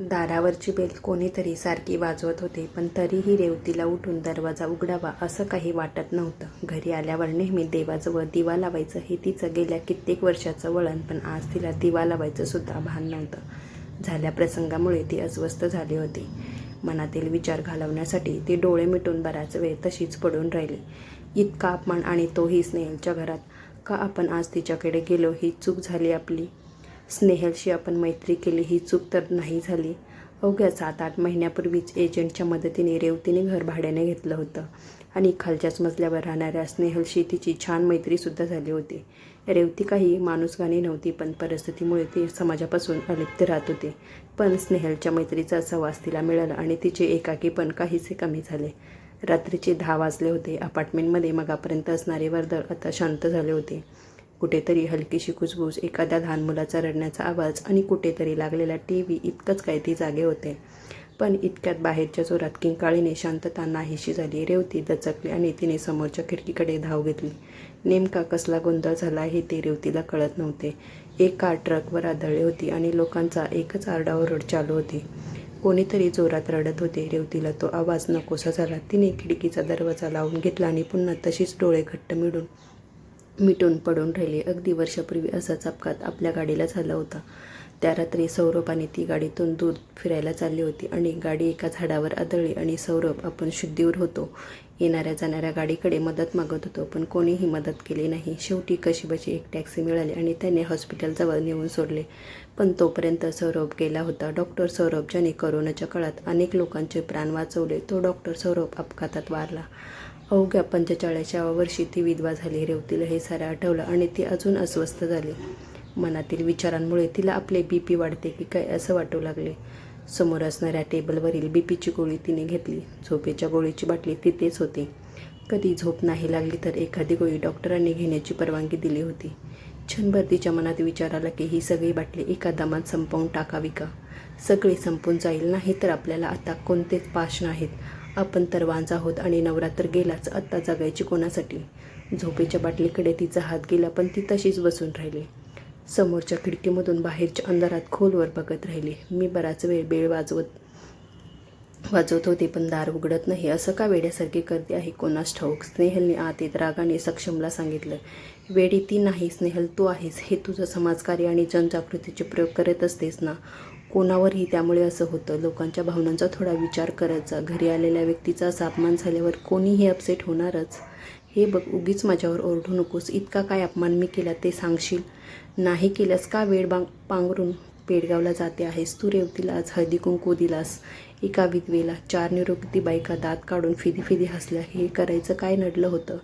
दारावरची bell कोणीतरी सारखी वाजवत होते पण तरीही रेवतीला उठून दरवाजा उघडावा असं काही वाटत नव्हतं. घरी आल्यावर नेहमी देवाजवळ दिवा लावायचं हे तिचं गेल्या कित्येक वर्षाचं वळण पण आज तिला दिवा लावायचं सुद्धा भान नव्हतं. झाल्या प्रसंगामुळे ती अस्वस्थ झाली होती. मनातील विचार घालवण्यासाठी ती डोळे मिटून बराच वेळ तशीच पडून राहिली. इतका अपमान आणि तोही स्नेहलच्या घरात. का आपण आज तिच्याकडे गेलो? ही चूक झाली आपली. स्नेहलशी आपण मैत्री केली ही चूक तर नाही झाली. अवघ्या सात आठ महिन्यापूर्वीच एजंटच्या मदतीने रेवतीने घर भाड्याने घेतलं होतं आणि खालच्याच मजल्यावर राहणाऱ्या स्नेहलशी तिची छान मैत्रीसुद्धा झाली होती. रेवती काही माणूसगाणी नव्हती पण परिस्थितीमुळे ती समाजापासून अलिप्त राहत होते. पण स्नेहलच्या मैत्रीचा सहवास तिला मिळाला आणि तिचे एकाकी पण काहीसे कमी झाले. रात्रीचे दहा वाजले होते. अपार्टमेंटमध्ये मगापर्यंत असणारे वर्दळ आता शांत झाले होते. कुठेतरी हलकीशी कुजबूज एखाद्या लहान मुलाचा रडण्याचा आवाज आणि कुठेतरी लागलेला टी व्ही इतकंच काय ती जागे होते. पण इतक्यात बाहेरच्या जोरात किंकाळीने शांतता नाहीशी झाली. रेवती दचकली आणि तिने समोरच्या खिडकीकडे धाव घेतली. नेमका कसला गोंधळ झाला हे ते रेवतीला कळत नव्हते. एक कार ट्रकवर आदळली होती आणि लोकांचा एकच आरडाओरड चालू होती. कोणीतरी जोरात रडत होते. रेवतीला तो आवाज नकोसा झाला. तिने खिडकीचा दरवाजा लावून घेतला आणि पुन्हा तशीच डोळे घट्ट मिळून मिटून पडून राहिले. अगदी वर्षापूर्वी असाच अपघात आपल्या गाडीला झाला होता. त्या रात्री सौरभ आणि ती गाडीतून दूर फिरायला चालली होती आणि गाडी एका झाडावर आदळली आणि सौरभ आपण शुद्धीवर होतो. येणाऱ्या जाणाऱ्या गाडीकडे मदत मागत होतो पण कोणीही मदत केली नाही. शेवटी कशीबशी एक टॅक्सी मिळाली आणि त्याने हॉस्पिटलजवळ नेऊन सोडले. पण तोपर्यंत सौरभ गेला होता. डॉक्टर सौरभ ज्याने करोनाच्या काळात अनेक लोकांचे प्राण वाचवले तो डॉक्टर सौरभ अपघातात वारला. हो अवघ्या पंचेचाळीसाव्या वर्षी ती विधवा झाली रेवतीला हे सारं आठवलं आणि ती अजून अस्वस्थ झाली. मनातील विचारांमुळे तिला आपले बी पी वाढते की काय असं वाटू लागले. समोर असणाऱ्या टेबलवरील बी पीची गोळी तिने घेतली. झोपेच्या गोळीची बाटली तिथेच होती. कधी झोप नाही लागली तर एखादी गोळी डॉक्टरांनी घेण्याची परवानगी दिली होती. क्षणभर तिच्या मनात विचार आला की ही सगळी बाटली एका दमात संपवून टाकावी का? सगळी संपून जाईल नाही तर आपल्याला आता कोणतेच पाश नाहीत. आपण तर वांझ आहोत आणि नवरात्र गेलाच आत्ता जगायची कोणासाठी? झोपेच्या बाटलीकडे तिचा हात गेला पण ती तशीच बसून राहिली. समोरच्या खिडकीमधून बाहेरच्या अंधारात खोलवर बघत राहिली. मी बराच वेळ बेळ वाजवत वाजवत होते पण दार उघडत नाही. असं का वेड्यासारखी करते आहे? कोणास ठाऊक? स्नेहलने आत येत रागाने सक्षमला सांगितलं. वेडी ती नाही. स्नेहल तू आहेस. हे तुझं समाजकार्य आणि जनजागृतीचे प्रयोग करत असतेस ना? कोणावरही त्यामुळे असं होतं. लोकांच्या भावनांचा थोडा विचार करायचा. घरी आलेल्या व्यक्तीचा अपमान झाल्यावर कोणीही अपसेट होणारच? हे बघ उगीच माझ्यावर ओरडू नकोस. इतका काय अपमान मी केला ते सांगशील? नाही केल्यास का वेळ बांग पांघरून पेडगावला जाते आहेस? तू रेवतीला आज हळदी कुंकू दिलास एका विधवेला. चार निरोगी बायका दात काढून फिदी फिदी हसल्या. हे करायचं काय नडलं होतं?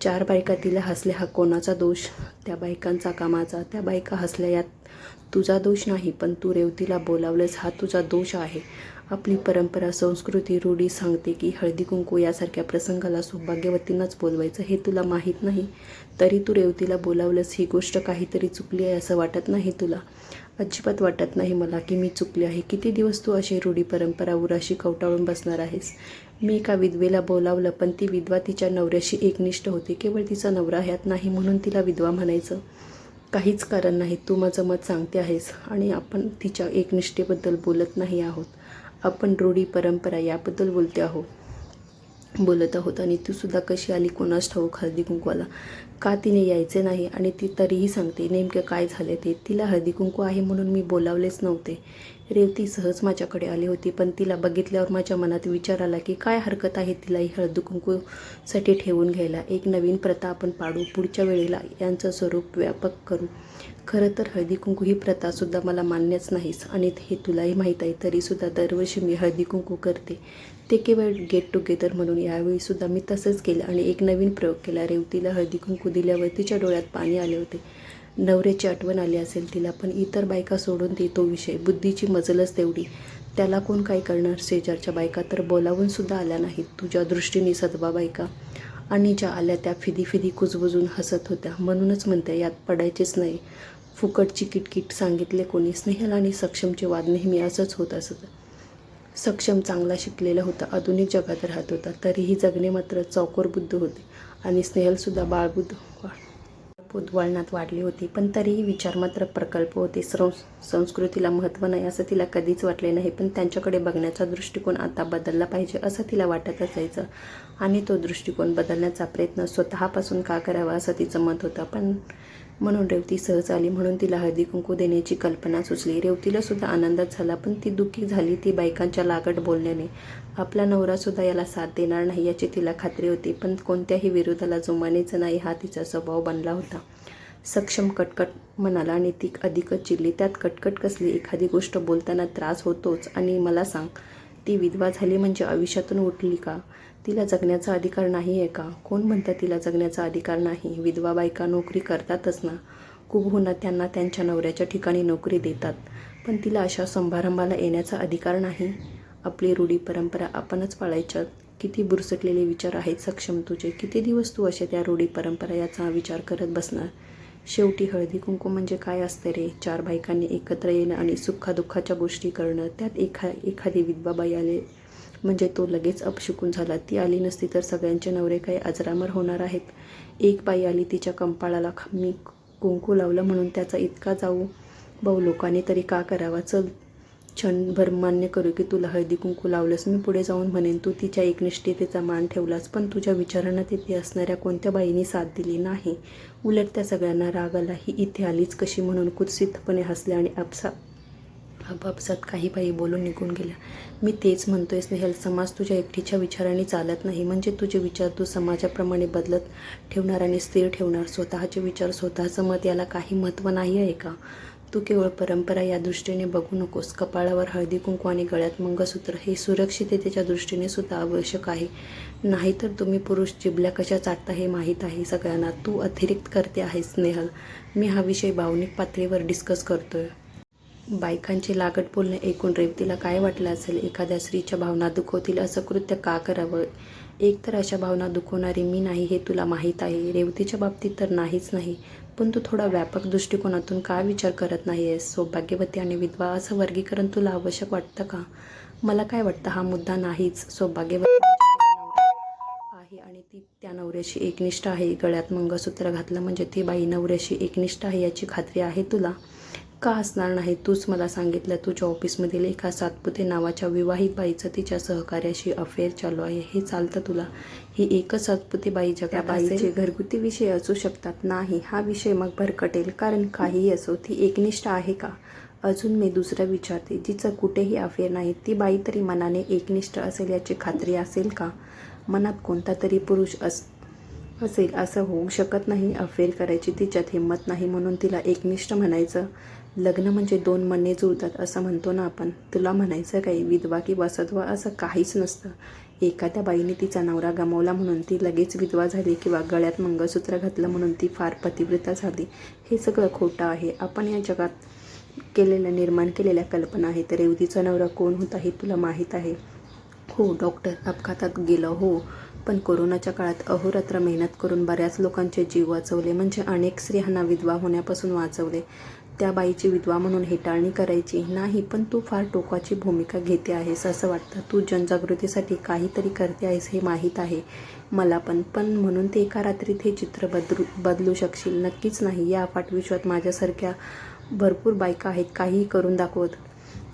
चार बायका तिला हसल्या. हा कोणाचा दोष? त्या बायकांचा कामाचा त्या बायका हसल्या यात तुझा दोष नाही पण तू रेवतीला बोलावलंस हा तुझा दोष आहे. आपली परंपरा संस्कृती रूढी सांगते की हळदी कुंकू यासारख्या प्रसंगाला सौभाग्यवतींनाच बोलवायचं हे तुला माहीत नाही. तरी तू रेवतीला बोलावलंस ही गोष्ट काहीतरी चुकली आहे असं वाटत नाही तुला. अजिबात वाटत नाही मला की मी चुकली आहे. किती दिवस तू अशी रूढी परंपरा उराशी कवटाळून बसणार आहेस? मी एका विधवेला बोलावलं पण ती विधवा तिच्या नवऱ्याशी एकनिष्ठ होती. केवळ तिचा नवरा ह्यात नाही म्हणून तिला विधवा म्हणायचं. काहीच कारण नाही. तू माझं मत सांगते आहेस आणि आपण तिच्या एकनिष्ठेबद्दल बोलत नाही आहोत. आपण रूढी परंपरा याबद्दल बोलते आहोत. बोलत आहोत आणि तूसुद्धा कशी आली कोणास ठाऊक हळदी कुंकवाला? का तिने यायचे नाही आणि ती तरीही सांगते नेमकं काय झाले ते? तिला हळदी कुंकू आहे म्हणून मी बोलावलेच नव्हते. रेवती सहज माझ्याकडे आली होती पण तिला बघितल्यावर माझ्या मनात विचार आला की काय हरकत आहे तिला ही कुंकूसाठी ठेवून घ्यायला. एक नवीन प्रथा आपण पाडू पुढच्या वेळेला यांचं स्वरूप व्यापक करू. खरं तर हळदी कुंकू ही प्रथासुद्धा मला मान्यच नाहीच आणि हे तुलाही माहीत आहे तरीसुद्धा दरवर्षी मी हळदी कुंकू करते. ते केवळ गेट टुगेदर म्हणून यावेळीसुद्धा मी तसंच केलं आणि एक नवीन प्रयोग केला. रेवतीला हळदी कुंकू दिल्यावर तिच्या डोळ्यात पाणी आले होते. नवऱ्याची आठवण आली असेल तिला पण इतर बायका सोडून दे तो विषय. बुद्धीची मजलच तेवढी. त्याला कोण काय करणार? शेजारच्या बायका तर बोलावून सुद्धा आल्या नाहीत. तुझ्या दृष्टीने सदबा बायका. आणि ज्या आल्या त्या फिदी फिदी कुजबुजून हसत होत्या. म्हणूनच म्हणते यात पडायचेच नाही. फुकटची किटकिट सांगितले कोणी. स्नेहल आणि सक्षमचे वाद नेहमी असंच होत असत. सक्षम चांगला शिकलेला होता. आधुनिक जगात राहत होता. तरीही जगणे मात्र चौकोर बुद्ध होते. आणि स्नेहलसुद्धा बाळबुद्ध पोत वळणात वाढली होती पण तरीही विचार मात्र प्रकल्प होते. स्रं संस्कृतीला महत्त्व नाही असं तिला कधीच वाटले नाही पण त्यांच्याकडे बघण्याचा दृष्टिकोन आता बदलला पाहिजे असं तिला वाटत असायचं. आणि तो दृष्टिकोन बदलण्याचा प्रयत्न स्वतःपासून का करावा असं तिचं मत होतं पण म्हणून रेवती सहज आली. म्हणून तिला हळदी कुंकू देण्याची कल्पना सुचली. रेवतीला सुद्धा आनंदात झाला पण ती दुःखी झाली. ती बायकांच्या लागट बोलण्याने. आपला नवरासुद्धा याला साथ देणार नाही याची तिला खात्री होती पण कोणत्याही विरोधाला जुमानेचं नाही हा तिचा स्वभाव बनला होता. सक्षम कटकट म्हणाला आणि ती अधिकच चिडली. त्यात कटकट कसली एखादी गोष्ट बोलताना त्रास होतोच. आणि मला सांग ती विधवा झाली म्हणजे आयुष्यातून उठली का? तिला जगण्याचा अधिकार नाही आहे का? कोण म्हणतं तिला जगण्याचा अधिकार नाही? विधवा बायका नोकरी करतातच ना. कुबहुना त्यांना त्यांच्या नवऱ्याच्या ठिकाणी नोकरी देतात. पण तिला अशा समारंभाला येण्याचा अधिकार नाही. आपली रूढी परंपरा आपणच पाळायच्या किती बुरसटलेले विचार आहेत सक्षम तुझे. किती दिवस तू असे त्या रूढी परंपरा याचा विचार करत बसणार? शेवटी हळदी कुंकू म्हणजे काय असते रे? चार बायकांनी एकत्र येणं आणि सुखादुःखाच्या गोष्टी करणं त्यात एखा एखादी विधवा बाई आले म्हणजे तो लगेच अपशुकून झाला. ती आली नसती तर सगळ्यांचे नवरे काही अजरामर होणार आहेत. एक बाई आली तिच्या कंपाळाला मी कुंकू लावलं म्हणून त्याचा इतका जाऊ भाऊ लोकांनी तरी का करावा? चल क्षणभर मान्य करू की तुला हळदी कुंकू लावलंस. मी पुढे जाऊन म्हणेन तू तिच्या एकनिष्ठतेचा मान ठेवलास पण तुझ्या विचारांना तिथे असणाऱ्या कोणत्या बाईनी साथ दिली नाही. उलट त्या सगळ्यांना राग आला ही इथे आलीच कशी म्हणून कुत्सितपणे हसल्या आणि आपसा आपापसात काही बाई बोलून निघून गेल्या. मी तेच म्हणतोय स्नेहल समाज तुझ्या एकटीच्या विचाराने चालत नाही. म्हणजे तुझे विचार तू समाजाप्रमाणे बदलत ठेवणार आणि स्थिर ठेवणार. स्वतःचे विचार स्वतःचं मत याला काही महत्त्व नाही आहे का? तू केवळ परंपरा या दृष्टीने बघू नकोस. कपाळावर हळदी कुंकू आणि गळ्यात मंगळसूत्र हे सुरक्षिततेच्या दृष्टीने सुद्धा आवश्यक आहे. नाहीतर तुम्ही पुरुष जिबल्या कशा चाटता हे माहीत आहे. सगळ्यांना तू अतिरिक्त करते आहेस स्नेहल. मी हा विषय भावनिक पातळीवर डिस्कस करतोय. बायकांचे लागट बोलणे ऐकून रेवतीला काय वाटलं असेल? एखाद्या स्त्रीच्या भावना दुखवतील असं कृत्य का करावं? एकतर अशा भावना दुखवणारी मी नाही हे तुला माहीत आहे. रेवतीच्या बाबतीत तर नाहीच नाही. पण तू थोडा व्यापक दृष्टिकोनातून का विचार करत नाही आहेस सौभाग्यवती आणि विधवा असं वर्गीकरण तुला आवश्यक वाटतं का? मला काय वाटतं हा मुद्दा नाहीच. सौभाग्यवती आहे आणि ती त्या नवऱ्याशी एकनिष्ठ आहे. गळ्यात मंगळसूत्र घातलं म्हणजे ती बाई नवऱ्याशी एकनिष्ठ आहे याची खात्री आहे तुला? का असणार नाही? तूच मला सांगितलं तुझ्या ऑफिसमधील एका सातपुते नावाच्या विवाहित बाईचं तिच्या सहकार्याशी अफेअर चालू आहे. हे चालतं तुला? ही एकच सातपुते बाई जगा बाईचे घरगुती विषय असू शकतात. नाही हा विषय मग भरकटेल कारण काहीही असो ती एकनिष्ठ आहे का? अजून मी दुसरं विचारते. जिचं कुठेही अफेअर नाही ती बाई तरी मनाने एकनिष्ठ असेल याची खात्री असेल का? मनात कोणता तरी पुरुष अस असेल असं होऊ शकत नाही अफेअर करायची तिच्यात हिंमत नाही म्हणून तिला एकनिष्ठ म्हणायचं. लग्न म्हणजे दोन मने जुळतात असं म्हणतो ना आपण. तुला म्हणायचं काही विधवा किंवा सत्वा असं काहीच नसतं. एखाद्या बाईने तिचा नवरा गमावला म्हणून ती लगेच विधवा झाली किंवा गळ्यात मंगळसूत्र घातलं म्हणून ती फार पतिव्रता झाली. हे सगळं खोटं आहे. आपण या जगात केलेल्या निर्माण केलेल्या कल्पना आहेत. रेवतीचा नवरा कोण होता हे तुला माहीत आहे? हो डॉक्टर. अपघातात गेलं हो. पण कोरोनाच्या काळात अहोरात्र मेहनत करून बऱ्याच लोकांचे जीव वाचवले. म्हणजे अनेक स्त्रियांना विधवा होण्यापासून वाचवले. त्या बाईची विधवा म्हणून हेटाळणी करायची नाही पण तू फार टोकाची भूमिका घेते आहेस असं वाटतं. तू जनजागृतीसाठी काहीतरी करते आहेस हे माहीत आहे मला पण. पण म्हणून ते एका रात्रीत हे चित्र बदलू बदलू शकशील. नक्कीच नाही. या अफाट विश्वात माझ्यासारख्या भरपूर बायका आहेत. काहीही करून दाखवत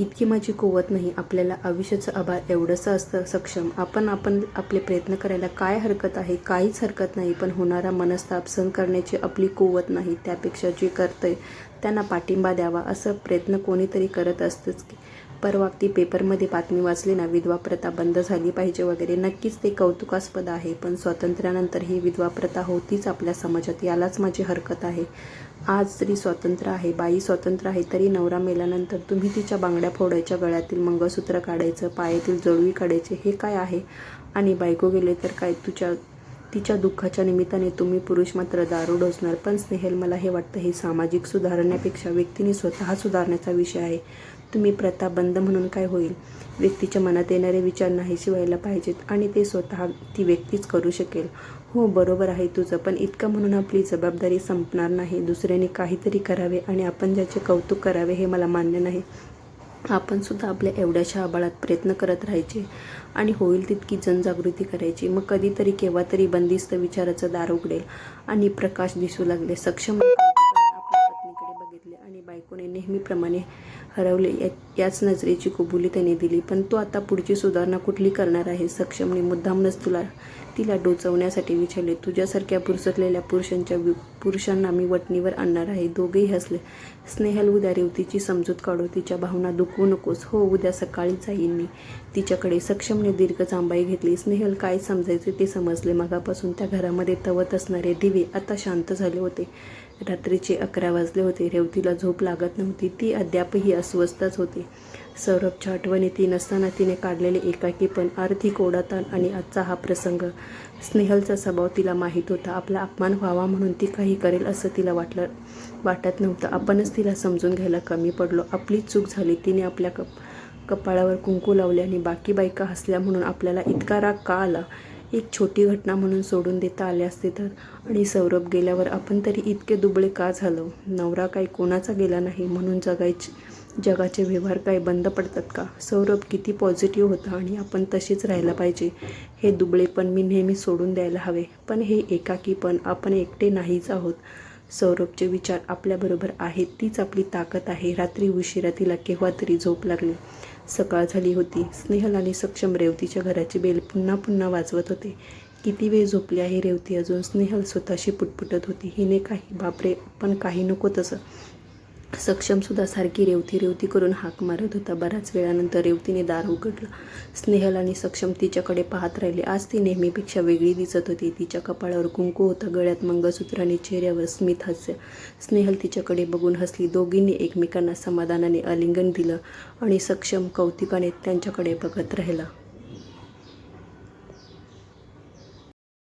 इतकी माझी कुवत नाही आपल्याला आयुष्याचं आभार एवढंसं असतं सक्षम. आपण आपण आपले प्रयत्न करायला काय हरकत आहे काहीच हरकत नाही पण होणारा मनस्ताप सहन करण्याची आपली कुवत नाही त्यापेक्षा जे आहे त्यांना पाठिंबा द्यावा असं प्रयत्न कोणीतरी करत असतंच की परवा ती पेपरमध्ये बातमी वाचली ना विधवा प्रथा बंद झाली पाहिजे वगैरे. नक्कीच ते कौतुकास्पद आहे पण स्वातंत्र्यानंतर ही विधवा प्रथा होतीच आपल्या समाजात यालाच माझी हरकत आहे. आज स्त्री स्वतंत्र आहे बाई स्वतंत्र आहे तरी नवरा मेल्यानंतर तुम्ही तिच्या बांगड्या फोडायच्या गळ्यातील मंगळसूत्र काढायचं पायातील जळवी काढायचे हे काय आहे? आणि बायको गेले तर काय तुझ्या तिच्या दुःखाच्या निमित्ताने तुम्ही पुरुष मात्र दारू डोसणार पण स्नेहल मला हे वाटतं हे सामाजिक सुधारण्यापेक्षा व्यक्तीने स्वतः सुधारण्याचा विषय आहे. तुम्ही प्रथा बंद म्हणून काय होईल? व्यक्तीच्या मनात येणारे विचार नाहीशी व्हायला पाहिजेत आणि ते स्वतः ती व्यक्तीच करू शकेल. हो बरोबर आहे तुझं पण इतकं म्हणून आपली जबाबदारी संपणार नाही. दुसऱ्याने काहीतरी करावे आणि आपण ज्याचे कौतुक करावे हे मला मान्य नाही. आपण सुद्धा आपल्या एवढ्याशा आबाळात प्रयत्न करत राहायचे आणि होईल तितकी जनजागृती करायची. मग कधीतरी केव्हा तरी बंदिस्त विचाराचं दार उघडेल आणि प्रकाश दिसू लागले. सक्षम आपल्या पत्नीकडे बघितले आणि बायकोने नेहमीप्रमाणे हरवले. या- याच नजरेची कबुली त्याने दिली. पण तो आता पुढची सुधारणा कुठली करणार आहे? सक्षमने मुद्दामनच तुला तिला डोचवण्यासाठी विचारले. तुझ्यासारख्या पुरसटलेल्या पुरुषांच्या पुरुषांना मी वटणीवर आणणार आहे. दोघेही हसले. स्नेहल उद्या रेवतीची समजूत काढू. तिच्या भावना दुखवू नकोस. हो उद्या सकाळी जाईन मी. तिच्याकडे सक्षमने दीर्घ जांबाई घेतली. स्नेहल काय समजायचे ते समजले. मगापासून त्या घरामध्ये तवत असणारे दिवे आता शांत झाले होते. रात्रीचे अकरा वाजले होते. रेवतीला झोप लागत नव्हती. ती अद्यापही अस्वस्थच होती. सौरभच्या आठवणी ती नसताना तिने काढलेले एकाकी पण आर्थिक ओढाताण आणि आजचा हा प्रसंग. स्नेहलचा स्वभाव तिला माहीत होता. आपला अपमान व्हावा म्हणून ती काही करेल असं तिला वाटलं वाटत नव्हतं. आपणच तिला समजून घ्यायला कमी पडलो. आपलीच चूक झाली. तिने आपल्या कप कपाळावर कुंकू लावले आणि बाकी बायका हसल्या म्हणून आपल्याला इतका राग का आला? एक छोटी घटना म्हणून सोडून देता आले असते तर? आणि सौरभ गेल्यावर आपण तरी इतके दुबळे का झालो? नवरा काही कोणाचा गेला नाही म्हणून जगायची जगाचे व्यवहार काय बंद पडतात का? सौरभ किती पॉझिटिव्ह होता आणि आपण तसेच राहायला पाहिजे. हे दुबळेपण मी नेहमी सोडून द्यायला हवे. पण हे एकाकीपण आपण एकटे नाहीच आहोत. सौरभचे विचार आपल्याबरोबर आहेत. तीच आपली ताकद आहे. रात्री उशिरा तिला केव्हा तरी झोप लागली. सकाळ झाली होती. स्नेहल आणि सक्षम रेवतीच्या घराची बेल पुन्हा पुन्हा वाजवत होते. किती वेळ झोपली आहे रेवती अजून? स्नेहल स्वतःशी पुटपुटत होती. हिने काही बापरे पण काही नको तसं. सक्षमसुद्धा सारखी रेवती रेवती करून हाक मारत होता. बऱ्याच वेळानंतर रेवतीने दार उघडलं. स्नेहल आणि सक्षम तिच्याकडे पाहत राहिले. आज ती नेहमीपेक्षा वेगळी दिसत होती. तिच्या कपाळावर कुंकू होता. गळ्यात मंगळसूत्र आणि चेहऱ्यावर स्मित हास्य. स्नेहल तिच्याकडे बघून हसली. दोघींनी एकमेकांना समाधानाने आलिंगन दिलं आणि सक्षम कौतिकाने त्यांच्याकडे बघत राहिला.